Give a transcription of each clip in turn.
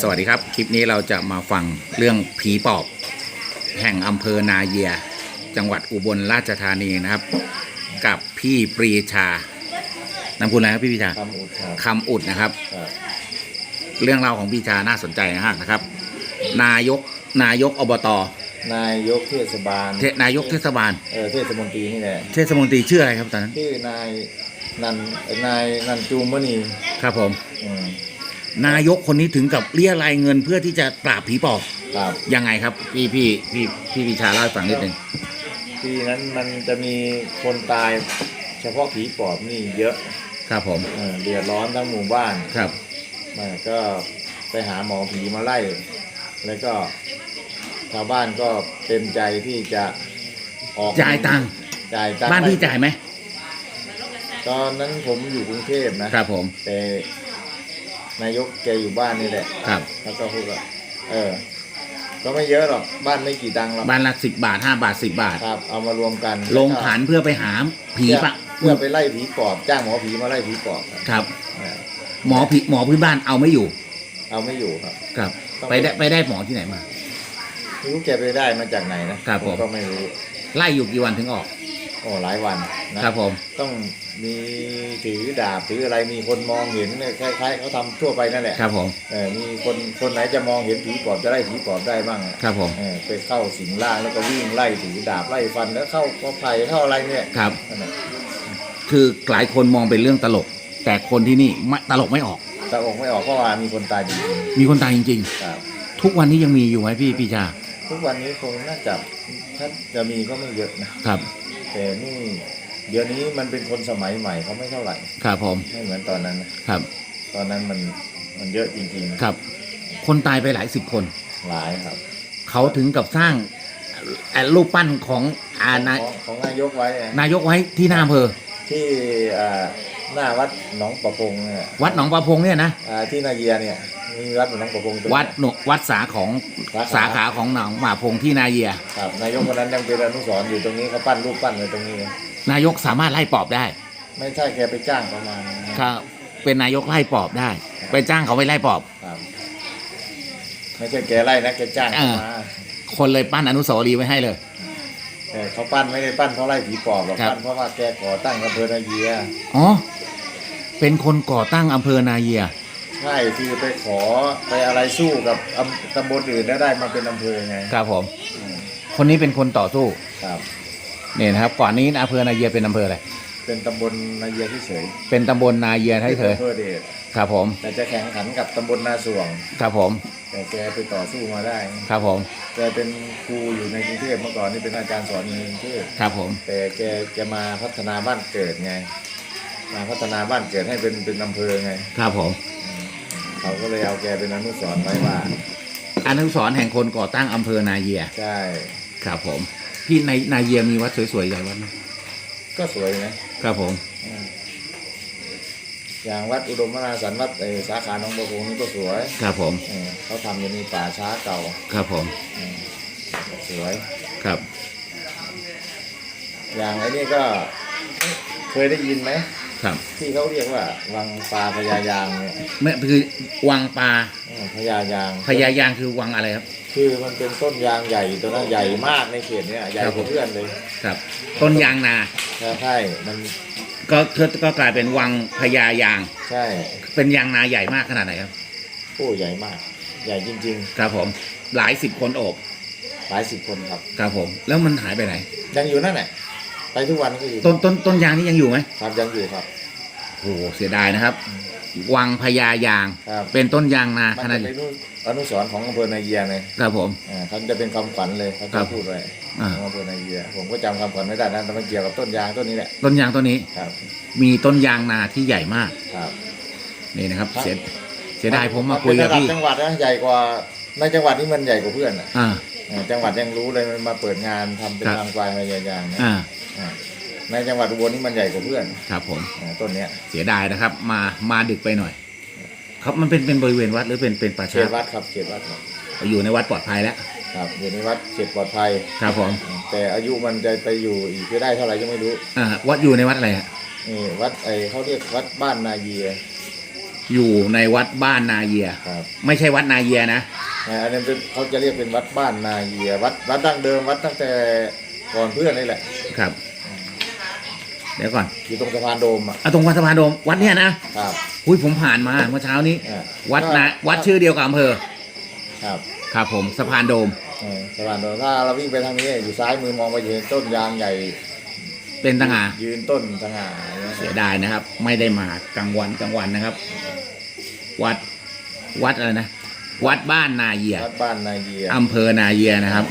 สวัสดีครับ คลิปนี้เราจะมาฟังเรื่องผีปอบ แห่งอำเภอนาเยีย จังหวัดอุบลราชธานีนะครับ กับพี่ปรีชานามคุณอะไรครับพี่ปรีชาคำอุดครับคำอุดนะครับครับเรื่องราวของพี่ชาน่าสนใจนะฮะนะครับ นายกนายกอบตนายกเทศบาลเทนายกเทศบาลเออเทศมนตรีนี่แหละเทศมนตรีชื่ออะไรครับตอนนั้นชื่อนายนันเอ่อนายนันจูมณีครับผมอืม นายกคนนี้ถึงกับเรียรายเงินเพื่อที่จะปราบผีปอบครับ ยังไงครับ พี่พี่พี่พี่ปรีชาเล่าให้ฟังนิดนึงปีนั้นมันจะมีคนตายเฉพาะผีปอบนี่เยอะครับผมเออเดือดร้อนทั้งหมู่บ้านครับมาก็ไปหาหมอผีมาไล่ แล้วก็ชาวบ้านก็เต็มใจที่จะออกจ่ายตังค์จ่ายตังค์บ้านพี่จ่ายไหมตอนนั้นผมอยู่กรุงเทพนะครับผม แต่ นายกแกอยู่บ้านนี่แหละ ครับ แล้วก็พูดว่าเออ ก็ไม่เยอะหรอก บ้านไม่กี่ตังค์หรอกบ้านละสิบบาทห้าบาทสิบบาท ครับ เอามารวมกันลงขันเพื่อไปหาผีเพื่อปะเพื่อไปไล่ผีปอบจ้างหมอผีมาไล่ผีปอบครับครับเออหมอผีหมอพื้นบ้านเอาไม่อยู่ เอาไม่อยู่ครับ ครับต้องไปได้ไปได้หมอที่ไหนมาไม่รู้แกไปได้มาจากไหนนะครับผม ก็ไม่รู้ ไล่อยู่กี่วันถึงออกโอ้หลายวันนะครับผม ต้องมีถือดาบถืออะไรมีคนมองเห็นเนี่ยคล้ายๆเขาทำทั่วไปนั่นแหละครับผม เออมีคนคนไหนจะมองเห็นผีปอบจะไล่ผีปอบได้บ้างอะครับผม เออไปเข้าสิงร่างแล้วก็วิ่งไล่ถือดาบไล่ฟันแล้วเข้ากอไผ่เข้าอะไรเนี่ยครับ นั่นน่ะคือหลายคนมองเป็นเรื่องตลก แต่คนที่นี่ไม่ตลกไม่ออกตาอกไม่ออกเพราะว่ามีคนตายจริงมีคนตายจริง ๆครับ ๆ ทุกวันนี้ยังมีอยู่ไหมพี่พี่ชาทุกวันนี้คงน่าจะถ้าจะมีก็ไม่เยอะนะครับ แต่นี่เดี๋ยวนี้มันเป็นคนสมัยใหม่เขาไม่เท่าไหร่ครับผมไม่เหมือนตอนนั้นนะครับ ตอนนั้นมันมันเยอะจริงครับ คนตายไปหลายสิบคนๆหลายครับ เขาถึงกับสร้างเอ่อรูปปั้นของอานาของของนายกไว้อะนายกไว้ที่หน้าอำเภอที่อ่า หน้าวัดหนองประพงเนี่ยวัดหนองประพงเนี่ยนะอ่าที่นาเยียเนี่ยมีวัดหนองประพงตรงนี้ วัดหนวัดสาของสาขาสาขาของหนองหมาพงที่นาเยีย ครับนายกคนนั้นยังเป็นอนุสรณ์อยู่ตรงนี้เขาปั้นรูปปั้นไว้ตรงนี้เลยนายกสามารถไล่ปอบได้ไม่ใช่แกไปจ้างเขามานะครับเป็นนายกไล่ปอบได้ ไปจ้างเขาไปไล่ปอบครับไม่ใช่แกไล่นะแกจ้างเขามาคนเลยปั้นอนุสาวรีย์ไว้ให้เลย แต่เขาปั้นไม่ได้ปั้นเพราะไล่ผีปอบหรอกครับ ปั้นเพราะว่าแกก่อตั้งอำเภอนาเยียอ๋อ เป็นคนก่อตั้งอำเภอนาเยีย ใช่คือไปขอไปอะไรสู้กับอำตำบลอื่นแล้วได้มาเป็นอำเภอไงครับผม อืมคนนี้เป็นคนต่อสู้ครับเนี่ยนะครับ ก่อนนี้อำเภอนาเยียเป็นอำเภออะไร เป็นตำบลนาเยียที่เฉยเป็นตำบลนาเยียให้เถยอำเภอเดช ครับผมแต่จะแข่งขันกับตำบลนาสวง ครับผม แต่แกไปต่อสู้มาได้ ครับผม แกเป็นครูอยู่ในกรุงเทพเมื่อก่อนนี่เป็นอาจารย์สอนอยู่ในกรุงเทพครับผม แต่แกจะมาพัฒนาบ้านเกิดไง มาพัฒนาบ้านเกิดให้เป็นเป็นอำเภอไง ครับผมอืมเขาก็เลยเอาแกเป็นอนุสรณ์ไว้ว่าอนุสรณ์แห่งคนก่อตั้งอำเภอนาเยีย ใช่ ครับผม พี่ในนาเยียมีวัดสวยๆใหญ่วัดไหมก็สวยนะครับผม อืมอย่างวัดอุดมนาสันวัดเอ่อสาขาหนองบัวพงนี่ก็สวยครับผมเออเขาทำอยู่ในป่าช้าเก่าครับผมอืมสวยครับ อย่างไอ้นี่ก็เคยได้ยินไหมครับที่เขาเรียกว่า วังปลาพญายางเนี่ยไม่คือวังปลาเออพญายางพญายางคือวังอะไรครับ คือมันเป็นต้นยางใหญ่ตัวนั้นใหญ่มากในเขตเนี้ยใหญ่ครับกผมว่าเพื่อนเลยครับ ต้นยางนาใช่มัน ก็ก็ก็กลายเป็นวังพญายาง ใช่เป็นยางนาใหญ่มากขนาดไหนครับ โอ้ใหญ่มาก ใหญ่จริง ครับผมหลายสิบคนโอบๆ หลายสิบคนครับ ครับผม แล้วมันหายไปไหน ยังอยู่นั่นแหละไปทุกวันก็อยู่ต้นต้นต้นยางนี่ยังอยู่ไหมครับยังอยู่ครับ โอ้โหเสียดายนะครับ วังพญายาง ครับเป็นต้นยางนามันขนาดจะเป็นอนุสรณ์ของอำเภอนาเยียเลยครับผม อ่าเขาจะเป็นคำขวัญเลยเขาครัจะบพูดไว้อ่า ของอำเภอนาเยีย ผมก็จำคำขวัญไม่ได้นะแต่มันเกี่ยวกับต้นยางต้นนี้แหละต้นยางต้นนี้ครับมีต้นยางนาที่ใหญ่มากครับ นี่นะครับ ครับ เสียเสียดายผมมาคุยกับเป็นระดับพี่จังหวัดนะใหญ่กว่าในจังหวัดนี่มันใหญ่กว่าเพื่อนอะอ่าเออจังหวัดยังรู้เลยมันมาเปิดงานทำเป็นครับทางควายพญายางนะอ่า อ่า ในจังหวัดอุบลนี่มันใหญ่กว่าเพื่อนครับผมอ่าต้นเนี้ยเสียดายนะครับ มามาดึกไปหน่อย ครับมันเป็นเป็นบริเวณวัดหรือเป็นเป็นป่าเขช้าตวัดครับเขตวัดครับอยู่ในวัดปลอดภัยแล้วครับอยู่ในวัดเขตปลอดภัย ครับผมแต่อายุมันจะไปอยู่อีกไม่ได้เท่าไหร่ก็ไม่รู้อ่าวัดอยู่ในวัดอะไรฮะนี่วัดไอเขาเรียกวัดบ้านนาเยียอยู่ในวัดบ้านนาเยีย ครับไม่ใช่วัดนาเยียนะนะอันนี้เป็นเขาจะเรียกเป็นวัดบ้านนาเยีย วัดวัดดั้งเดิมวัดตั้งแต่ก่อนเพื่อนนี่แหละ ครับ เดี๋ยวก่อนอยู่ตรงสะพานโดมอะเอาตรงวัดสะพานโดมวัดเนี่ยนะครับหุยผมผ่านมาเมื่อเช้านี้อ่าวัดนะ วัดชื่อเดียวกับอำเภอครับครับผมสะพานโดม เออสะพานโดมถ้าเราวิ่งไปทางนี้อยู่ซ้ายมือมองไปจะเห็นต้นยางใหญ่เป็นต่างหากยืนต้นสง่าอย่างเงี้ยเสียดายนะครับ ไม่ได้มากลางวันกลางวันนะครับ วัดวัดอะไรนะวัดบ้านนาเยีย วัดบ้านนาเยียอำเภอนาเยียนะครับ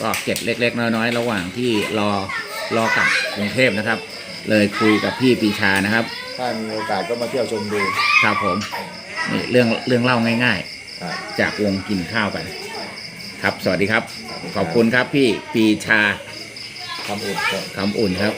ก็เก็บเล็ก ๆ น้อย ๆ ระหว่างที่รอรอกลับกรุงเทพนะครับ เลยคุยกับพี่ปรีชานะครับ ถ้ามีโอกาสก็มาเที่ยวชมดูครับผมนี่เรื่องเรื่องเล่าง่าย ครับๆ จากวงกินข้าวกัน ครับสวัสดีครับ ขอบคุณครับพี่ปรีชาทำอุ่นก่อน คำอุ่นครับ